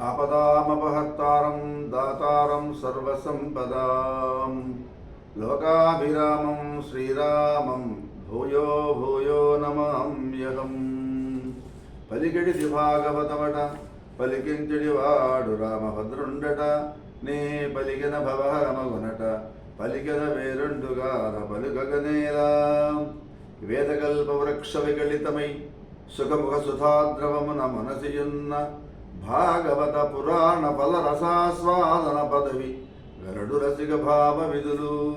ఆపదామపహర్తారం దాతారం సర్వసంపదాం. లోకాభిరామం శ్రీరామం భూయో భూయో నమామ్యహం పలికిడిది భాగవతమట పలికించడి వాడు రామభద్రుండట నే పలికిన భవహరమగునట పలికిన వేరుండుగాన పలుకగనేలా. వేదకల్ప వృక్ష విగళితమై సుఖముఖ సుధాద్రవమున మనసియున్న భాగవత పురాణ ఫల రసాస్వాదన పదవి. గరుడు రసిక భావ విధులు.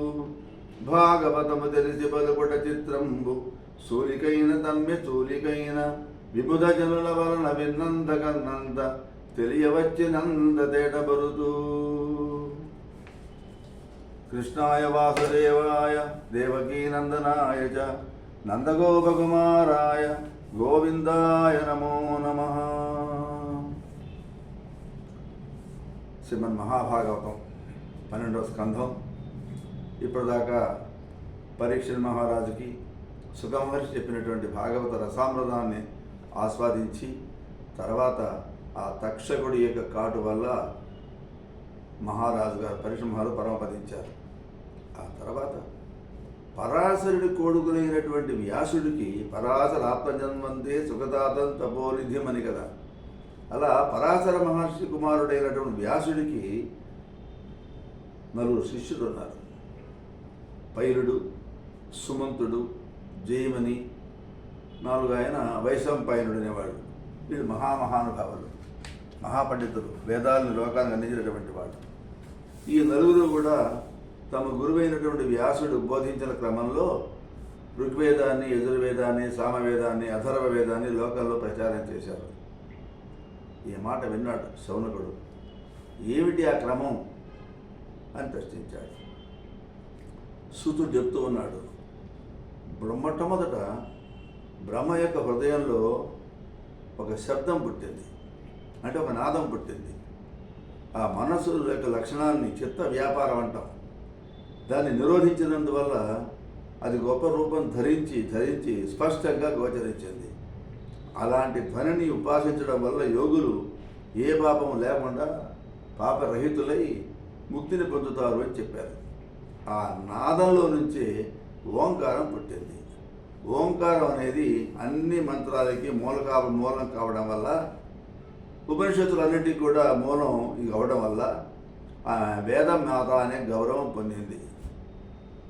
భాగవతము తెలిసి పలుకుట చిత్రంబు. సూలికైన తమ్మె చూలికైన విబుధ జనుల వలన విన్నంత కన్నంత. తెలియవచ్చినంత తేటబరుతూ కృష్ణాయ వాసుదేవాయ దేవకీనందనాయ చ. నందగోపకుమారాయ గోవిందాయ నమో నమః. శ్రీమన్ మహాభాగవతం పన్నెండవ స్కంధం. ఇప్పటిదాకా పరీక్ష మహారాజుకి సుఖమహర్షి చెప్పినటువంటి భాగవత రసామృతాన్ని ఆస్వాదించి తర్వాత ఆ తక్షకుడి యొక్క కాటు వల్ల మహారాజు గారు పరీక్ష మహారాజు పరమపదించారు. ఆ తర్వాత పరాశరుడి కొడుకులైనటువంటి వ్యాసుడికి పరాశర ఆత్మజన్మంతే సుఖదాతం తపోనిధిమని కదా. అలా పరాశర మహర్షి కుమారుడైనటువంటి వ్యాసుడికి నలుగురు శిష్యులు ఉన్నారు. పైరుడు సుమంతుడు జయమని నాలుగు ఆయన వైశంపాయనుడు అనేవాడు. వీళ్ళు మహామహానుభావులు మహాపండితులు వేదాలను లోకానికి అందించినటువంటి వాళ్ళు ఈ నలుగురు కూడా తమ గురువైనటువంటి వ్యాసుడు బోధించిన క్రమంలో ఋగ్వేదాన్ని యజుర్వేదాన్ని సామవేదాన్ని అథర్వ వేదాన్ని లోకంలో ప్రచారం చేశారు. ఈ మాట విన్నాడు శౌనకుడు. ఏమిటి ఆ క్రమం? అని ప్రశ్నించాడు. సూతుడు చెప్తూ ఉన్నాడు. బ్రహ్మటమొదట బ్రహ్మ యొక్క హృదయంలో ఒక శబ్దం పుట్టింది. అంటే ఒక నాదం పుట్టింది. ఆ మనసు యొక్క లక్షణాన్ని చిత్త వ్యాపారం అంటాం. దాన్ని నిరోధించినందువల్ల అది గొప్ప రూపం ధరించి ధరించి స్పష్టంగా గోచరించింది. అలాంటి ధ్వనిని ఉపాసించడం వల్ల యోగులు ఏ పాపం లేకుండా పాపరహితులై ముక్తిని పొందుతారు అని చెప్పారు. ఆ నాదంలో నుంచే ఓంకారం పుట్టింది. ఓంకారం అనేది అన్ని మంత్రాలకి మూలకా మూలం కావడం వల్ల ఉపనిషత్తులన్నిటికీ కూడా మూలం ఇది అవడం వల్ల వేద వేదం మాత అనే గౌరవం పొందింది.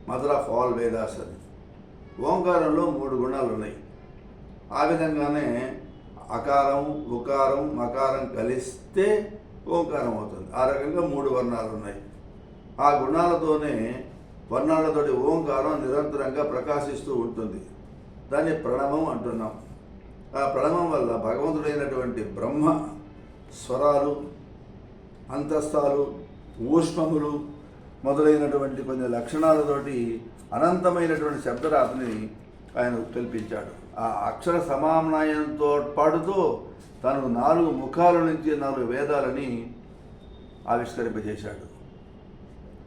మదర్ ఆఫ్ ఆల్ వేదాస్ అని. ఓంకారంలో మూడు గుణాలు ఉన్నాయి ఆ విధంగానే అకారం ఉకారం మకారం కలిస్తే ఓంకారం అవుతుంది. ఆ రకంగా మూడు వర్ణాలు ఉన్నాయి. ఆ గుణాలతోనే వర్ణాలతోటి ఓంకారం నిరంతరంగా ప్రకాశిస్తూ ఉంటుంది. దాన్ని ప్రణవం అంటున్నాం. ఆ ప్రణవం వల్ల భగవంతుడైనటువంటి బ్రహ్మ స్వరాలు అంతస్తాలు ఊష్మములు మొదలైనటువంటి కొన్ని లక్షణాలతోటి అనంతమైనటువంటి శబ్దరాతిని ఆయన కల్పించాడు ఆ అక్షర సమామ్నాయంతో పాటుతో తను నాలుగు ముఖాల నుంచి నాలుగు వేదాలని ఆవిష్కరింపజేశాడు.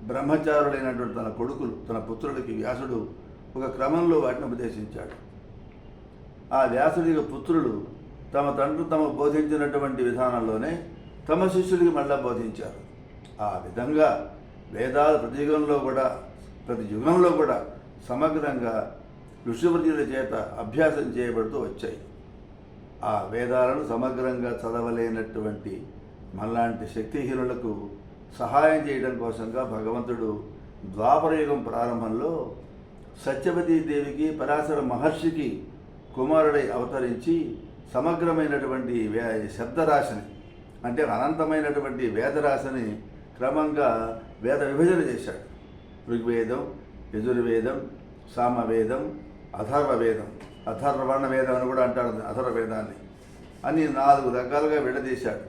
బ్రహ్మచారులైనటువంటి తన కొడుకులు తన పుత్రుడికి వ్యాసుడు ఒక క్రమంలో వాటిని ఉపదేశించాడు. ఆ వ్యాసుడి పుత్రులు తమ తండ్రి తమకు బోధించినటువంటి విధానంలోనే తమ శిష్యుడికి మళ్ళా బోధించారు. ఆ విధంగా వేదాలు ప్రతి యుగంలో కూడా ప్రతి యుగంలో కూడా సమగ్రంగా ఋషివర్యుల చేత అభ్యాసం చేయబడుతూ వచ్చాయి. ఆ వేదాలను సమగ్రంగా చదవలేనటువంటి మనలాంటి శక్తిహీనులకు సహాయం చేయడం కోసంగా భగవంతుడు ద్వాపరయుగం ప్రారంభంలో సత్యవతీదేవికి పరాశర మహర్షికి కుమారుడై అవతరించి సమగ్రమైనటువంటి వే శబ్దరాశిని అంటే అనంతమైనటువంటి వేదరాశిని క్రమంగా వేద విభజన చేశాడు. ఋగ్వేదం యజుర్వేదం సామవేదం అథర్వ వేదం అథర్వణ వేదం అని కూడా అంటారు అథర్వ వేదాన్ని అని నాలుగు రకాలుగా విడదీశాడు.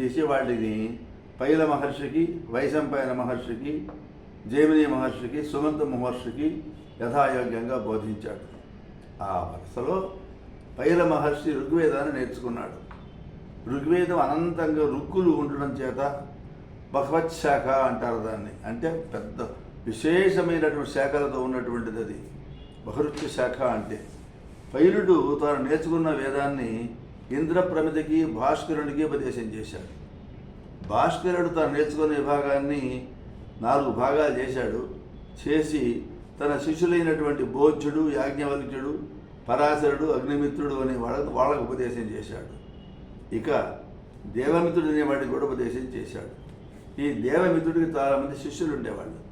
చేసి వాటిని పైల మహర్షికి వైశంపాయన మహర్షికి జైమిని మహర్షికి సుమంత మహర్షికి యథాయోగ్యంగా బోధించాడు. ఆ వరుసలో పైల మహర్షి ఋగ్వేదాన్ని నేర్చుకున్నాడు. ఋగ్వేదం అనంతంగా రుక్కులు ఉండడం చేత భగవత్ శాఖ అంటారు దాన్ని. అంటే పెద్ద విశేషమైనటువంటి శాఖలతో ఉన్నటువంటిది అది. బహురుచి శాఖ అంటే. పైలుడు తాను నేర్చుకున్న వేదాన్ని ఇంద్రప్రమిదికి భాస్కరునికి ఉపదేశం చేశాడు. భాస్కరుడు తాను నేర్చుకునే విభాగాన్ని నాలుగు భాగాలు చేశాడు. చేసి తన శిష్యులైనటువంటి బోధ్యుడు యాజ్ఞవల్క్యుడు పరాశరుడు అగ్నిమిత్రుడు అనే వాళ్ళకు వాళ్ళకు ఉపదేశం చేశాడు. ఇక దేవమిత్రుడు అనేవాడికి కూడా ఉపదేశం చేశాడు. ఈ దేవమిత్రుడికి చాలామంది శిష్యులు ఉండేవాళ్ళు.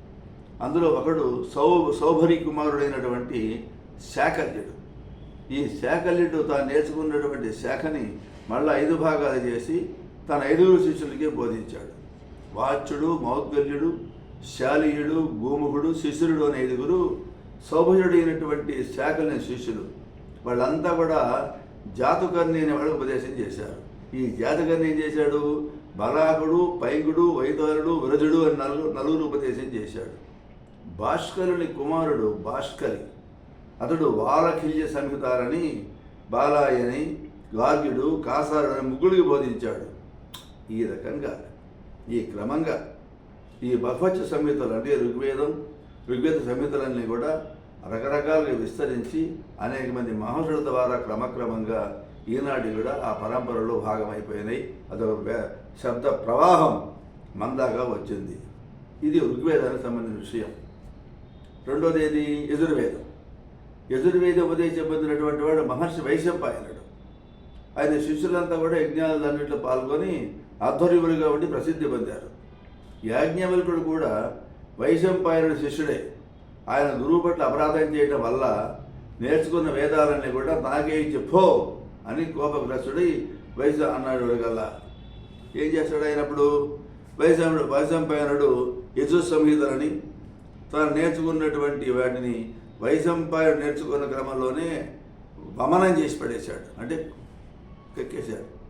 అందులో ఒకడు సౌ సౌభరి కుమారుడైనటువంటి శాకల్యుడు. ఈ శాకల్యుడు తాను నేర్చుకున్నటువంటి శాఖని మళ్ళీ ఐదు భాగాలు చేసి తన ఐదుగురు శిష్యులకి బోధించాడు. వాచ్యుడు మౌద్గల్యుడు శాలీయుడు భూముఖుడు శిష్యుడు అనే ఐదుగురు సౌభయుడైనటువంటి శాఖలని శిష్యులు. వాళ్ళంతా కూడా జాతుకర్ణి అనే వాళ్ళు ఉపదేశం చేశారు. ఈ జాతకర్ణి ఏం చేశాడు? బలాకుడు పైంగుడు వైదోరుడు విరజుడు అని నలుగురు నలుగురు ఉపదేశం చేశాడు. భాస్కరుని కుమారుడు భాస్కరి అతడు వాలఖిల్య సంహితారని బాలాయని గార్గ్యుడు కాసారుడు అని ముగ్గురికి బోధించాడు. ఈ రకంగా ఈ క్రమంగా ఈ బహ్వచ సంహితలు అంటే ఋగ్వేదం ఋగ్వేద సంహితలన్నీ కూడా రకరకాలుగా విస్తరించి అనేక మంది మహర్షుల ద్వారా క్రమక్రమంగా ఈనాటి కూడా ఆ పరంపరలో భాగమైపోయినాయి. అదొక శబ్ద ప్రవాహం మందాగా వచ్చింది. ఇది ఋగ్వేదానికి సంబంధించిన విషయం. రెండోది ఏది యజుర్వేదం. యజుర్వేద ఉపదేశం పొందినటువంటి వాడు మహర్షి వైశంపాయనుడు. ఆయన శిష్యులంతా కూడా యజ్ఞాలన్నింటిలో పాల్గొని ఆధ్వర్యులుగా ఉండి ప్రసిద్ధి పొందారు. యాజ్ఞవల్కుడు కూడా వైశంపాయనుడు శిష్యుడే. ఆయన గురువు పట్ల అపరాధం చేయడం వల్ల నేర్చుకున్న వేదాలన్నీ కూడా నాకే చెప్పో అని కోపగ్రస్తుడై వైశ అన్నాడు గల్లా ఏం చేస్తాడు అయినప్పుడు వైశంపుడు వైశంపాయనుడు యజు సంహితలని తాను నేర్చుకున్నటువంటి వాటిని వైశంపాయనుడు నేర్చుకున్న క్రమంలోనే వమనం చేసి పడేశాడు. అంటే కక్కేశాడు.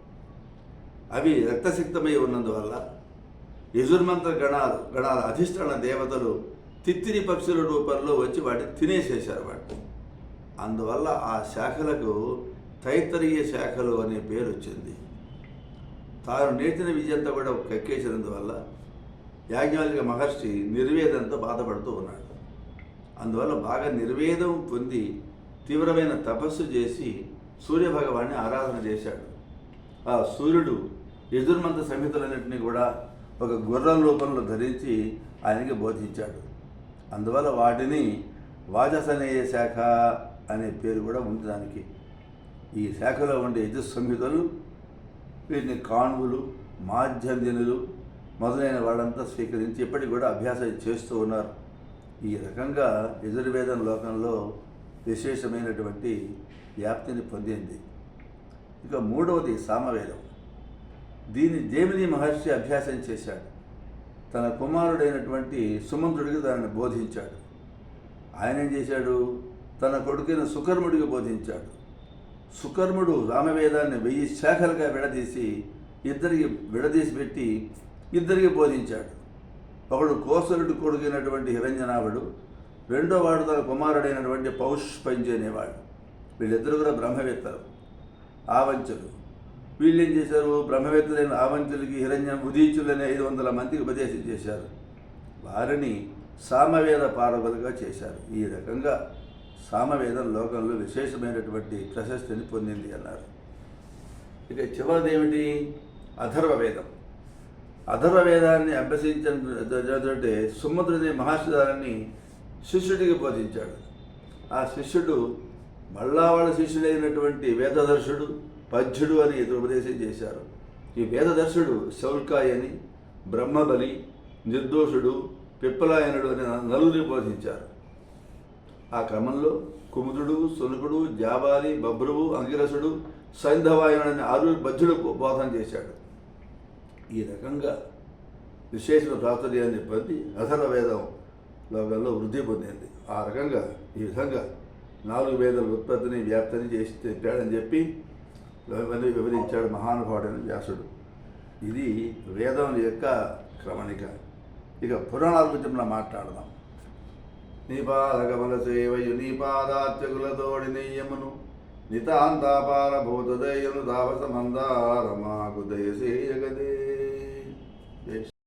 అవి రక్తసిక్తమై ఉన్నందువల్ల యజుర్మంత్ర గణాలు గణాల అధిష్టాన దేవతలు తిత్తిరి పక్షుల రూపంలో వచ్చి వాటిని తినేసేశారు వాటిని. అందువల్ల ఆ శాఖలకు తైత్తరీయ శాఖలు అనే పేరు వచ్చింది. తాను నేర్చిన విద్యంతా కూడా కక్కేసినందువల్ల యాజ్ఞవల్క మహర్షి నిర్వేదంతో బాధపడుతూ ఉన్నాడు. అందువల్ల బాగా నిర్వేదం పొంది తీవ్రమైన తపస్సు చేసి సూర్యభగవాన్ని ఆరాధన చేశాడు. ఆ సూర్యుడు యజుర్మంత సంహితలన్నింటినీ కూడా ఒక గుర్రం రూపంలో ధరించి ఆయనకి బోధించాడు. అందువల్ల వాటిని వాజసనేయ శాఖ అనే పేరు కూడా ఉంది దానికి. ఈ శాఖలో ఉండే యజుస్ సంహితలు వీటిని కాణువులు మాధ్యంజనులు మొదలైన వాళ్ళంతా స్వీకరించి ఇప్పటికి కూడా అభ్యాసం చేస్తూ ఉన్నారు. ఈ రకంగా యజుర్వేదం లోకంలో విశేషమైనటువంటి వ్యాప్తిని పొందింది. ఇక మూడవది సామవేదం. దీన్ని దేవిని మహర్షి అభ్యాసం చేశాడు. తన కుమారుడైనటువంటి సుమంతుడికి దానిని బోధించాడు. ఆయన ఏం చేశాడు? తన కొడుకైన సుకర్ముడికి బోధించాడు. సుకర్ముడు రామవేదాన్ని వెయ్యి శాఖలుగా విడదీసి ఇద్దరికి విడదీసి పెట్టి ఇద్దరికి బోధించాడు. ఒకడు కోసలుడు కొడుకైనటువంటి హిరంజనాభుడు రెండో వాడు తన కుమారుడైనటువంటి పౌష్పంజి అనేవాడు. వీళ్ళిద్దరు కూడా బ్రహ్మవేత్తలు ఆవంచులు వీళ్ళు ఏం చేశారు? బ్రహ్మవేత్తలైన ఆవంచులకి హిరణ్య ఉదీచులని ఐదు వందల మందికి ఉపదేశం చేశారు. వారిని సామవేద పార్వతులుగా చేశారు. ఈ రకంగా సామవేదం లోకంలో విశేషమైనటువంటి ప్రశస్తిని పొందింది అన్నారు. ఇక చివరిది ఏమిటి? అథర్వ అధర్వ అథర్వ వేదాన్ని అభ్యసించే సుమంతుడిని మహాశిదాన్ని శిష్యుడికి బోధించాడు. ఆ శిష్యుడు మళ్ళా వాళ్ళ శిష్యుడైనటువంటి వేదదర్శుడు పద్యుడు అని ఉపదేశం చేశారు. ఈ వేదదర్శుడు శౌల్కాయని బ్రహ్మబలి నిర్దోషుడు పిప్పలాయనుడు అని నలుగురిని బోధించారు. ఆ క్రమంలో కుముదుడు సునకుడు జాబాలి బభ్రువు అంగిరసుడు సైంధవాయుడు అని ఆరు బద్ధుడు బోధన చేశాడు. ఈ రకంగా విశేషణ ప్రాచుర్యాన్ని పొంది అథర్వ వేదం లోకంలో వృద్ధి పొందింది. ఆ రకంగా ఈ విధంగా నాలుగు వేదాల ఉత్పత్తిని వ్యాప్తిని చేసి తెప్పాడని చెప్పి ఇవన్నీ వివరించాడు మహానుభావుడైన వ్యాసుడు. ఇది వేదం యొక్క క్రమణిక. ఇక పురాణాల గురించి మనం మాట్లాడదాం. నీపాదకమల సేవయు నీపాదాత్యకులతోడి నెయ్యమును నితాంతాపాల భూతదయ్యను తాపస మందారమాకు దయసేయగదే